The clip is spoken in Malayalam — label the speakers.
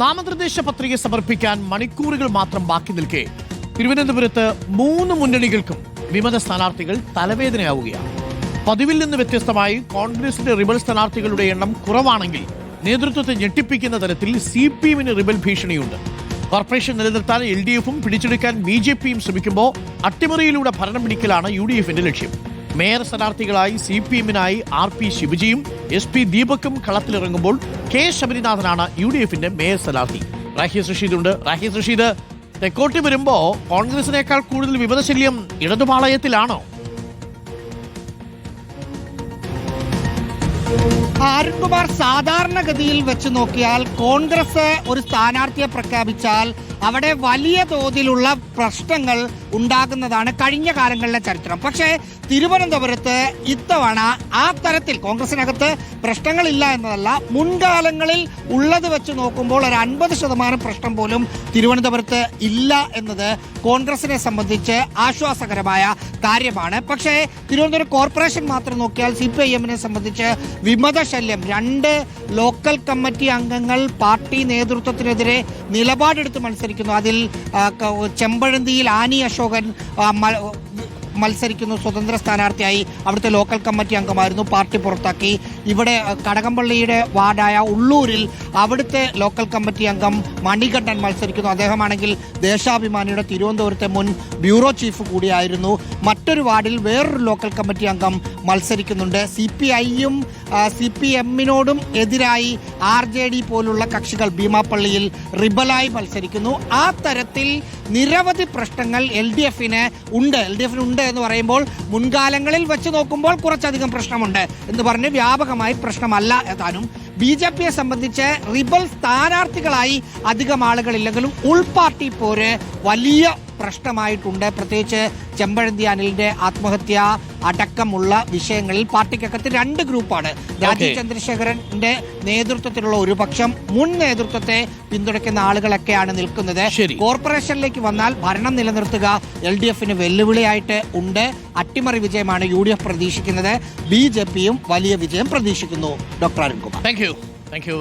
Speaker 1: നാമനിർദ്ദേശ പത്രിക സമർപ്പിക്കാൻ മണിക്കൂറുകൾ മാത്രം ബാക്കി നിൽക്കെ. തിരുവനന്തപുരത്ത് മൂന്ന് മുന്നണികൾക്കും വിമത സ്ഥാനാർത്ഥികൾ തലവേദനയാവുകയാണ്. പതിവിൽ നിന്ന് വ്യത്യസ്തമായി കോൺഗ്രസിന്റെ റിബൽ സ്ഥാനാർത്ഥികളുടെ എണ്ണം കുറവാണെങ്കിൽ നേതൃത്വത്തെ ഞെട്ടിപ്പിക്കുന്ന തരത്തിൽ സി പി എമ്മിന് റിബൽ ഭീഷണിയുണ്ട്. കോർപ്പറേഷൻ നിലനിർത്താൻ എൽ ഡി എഫും പിടിച്ചെടുക്കാൻ ബി ജെ പിയും ശ്രമിക്കുമ്പോൾ അട്ടിമറിയിലൂടെ ഭരണം പിടിക്കലാണ് യു ഡി എഫിന്റെ ലക്ഷ്യം. മേയർ സ്ഥാനാർത്ഥികളായി സി പി എമ്മിനായി ആർ പി ശിവജിയും എസ് പി ദീപക്കും കളത്തിലിറങ്ങുമ്പോൾ കെ ശബരിനാഥനാണ് യു ഡി എഫിന്റെ മേയർ സ്ഥാനാർത്ഥി. റാഹി റഷീദ് ഉണ്ട് റാഹിസ് റഷീദ് തെക്കോട്ട് വരുമ്പോ കോൺഗ്രസിനേക്കാൾ കൂടുതൽ വിമതശല്യം ഇടതുപാളയത്തിലാണോ?
Speaker 2: അരുൺകുമാർ സാധാരണഗതിയിൽ വെച്ച് നോക്കിയാൽ കോൺഗ്രസ് ഒരു സ്ഥാനാർത്ഥിയെ പ്രഖ്യാപിച്ചാൽ അവിടെ വലിയ തോതിലുള്ള പ്രശ്നങ്ങൾ ഉണ്ടാകുന്നതാണ് കഴിഞ്ഞ കാലങ്ങളിലെ ചരിത്രം. പക്ഷേ തിരുവനന്തപുരത്ത് ഇത്തവണ ആ തരത്തിൽ കോൺഗ്രസിനകത്ത് പ്രശ്നങ്ങളില്ല എന്നതല്ല മുൻകാലങ്ങളിൽ ഉള്ളത് വെച്ച് നോക്കുമ്പോൾ ഒരു അൻപത് ശതമാനം പ്രശ്നം പോലും തിരുവനന്തപുരത്ത് ഇല്ല എന്നത് കോൺഗ്രസിനെ സംബന്ധിച്ച് ആശ്വാസകരമായ കാര്യമാണ്. പക്ഷേ തിരുവനന്തപുരം കോർപ്പറേഷൻ മാത്രം നോക്കിയാൽ സി പി ഐ എമ്മിനെ സംബന്ധിച്ച് വിമതശല്യം. രണ്ട് ലോക്കൽ കമ്മിറ്റി അംഗങ്ങൾ പാർട്ടി നേതൃത്വത്തിനെതിരെ നിലപാടെടുത്ത് മത്സരിക്കുന്നു അതിൽ ചെമ്പഴന്തിയിൽ ആനി അശോകൻ മത്സരിക്കുന്നു. സ്വതന്ത്ര സ്ഥാനാർത്ഥിയായി അവിടുത്തെ ലോക്കൽ കമ്മിറ്റി അംഗമായിരുന്നു പാർട്ടി പുറത്താക്കി. ഇവിടെ കടകംപള്ളിയുടെ വാർഡായ ഉള്ളൂരിൽ അവിടുത്തെ ലോക്കൽ കമ്മിറ്റി അംഗം മണികണ്ഠൻ മത്സരിക്കുന്നു. അദ്ദേഹമാണെങ്കിൽ ദേശാഭിമാനിയുടെ തിരുവനന്തപുരത്തെ മുൻ ബ്യൂറോ ചീഫ് കൂടിയായിരുന്നു. മറ്റൊരു വാർഡിൽ വേറൊരു ലോക്കൽ കമ്മിറ്റി അംഗം മത്സരിക്കുന്നുണ്ട്. സി പി ഐയും സി പി എമ്മിനോടും എതിരായി ആർ ജെ ഡി പോലുള്ള കക്ഷികൾ ഭീമാപ്പള്ളിയിൽ റിബലായി മത്സരിക്കുന്നു. ആ തരത്തിൽ നിരവധി പ്രശ്നങ്ങൾ എൽ ഡി എഫിന് ഉണ്ട്. എൽ ഡി എഫിന് ഉണ്ട് എന്ന് പറയുമ്പോൾ മുൻകാലങ്ങളിൽ വെച്ച് നോക്കുമ്പോൾ കുറച്ചധികം പ്രശ്നമുണ്ട് എന്ന് പറഞ്ഞ് വ്യാപകമായി പ്രശ്നമല്ല എന്നാലും ബി ജെ പിയെ സംബന്ധിച്ച് റിബൽ സ്ഥാനാർത്ഥികളായി അധികം ആളുകളില്ലെങ്കിലും ഉൾപാർട്ടി പോര് വലിയ പ്രശ്നമായിട്ടുണ്ട്. പ്രത്യേകിച്ച് ചെമ്പഴന്തി അനിലിന്റെ ആത്മഹത്യ അടക്കമുള്ള വിഷയങ്ങളിൽ പാർട്ടിക്കകത്ത് രണ്ട് ഗ്രൂപ്പാണ്. രാജീവ് ചന്ദ്രശേഖരന്റെ നേതൃത്വത്തിലുള്ള ഒരു പക്ഷം മുൻ നേതൃത്വത്തെ പിന്തുണയ്ക്കുന്ന ആളുകളൊക്കെയാണ് നിൽക്കുന്നത്. കോർപ്പറേഷനിലേക്ക് വന്നാൽ ഭരണം നിലനിർത്തുക എൽ ഡി എഫിന് വെല്ലുവിളിയായിട്ട് ഉണ്ട്. അട്ടിമറി വിജയമാണ് യു ഡി എഫ് പ്രതീക്ഷിക്കുന്നത്. ബി ജെ പിയും വലിയ വിജയം പ്രതീക്ഷിക്കുന്നു. Doctor Arunkumar.
Speaker 1: Thank you thank you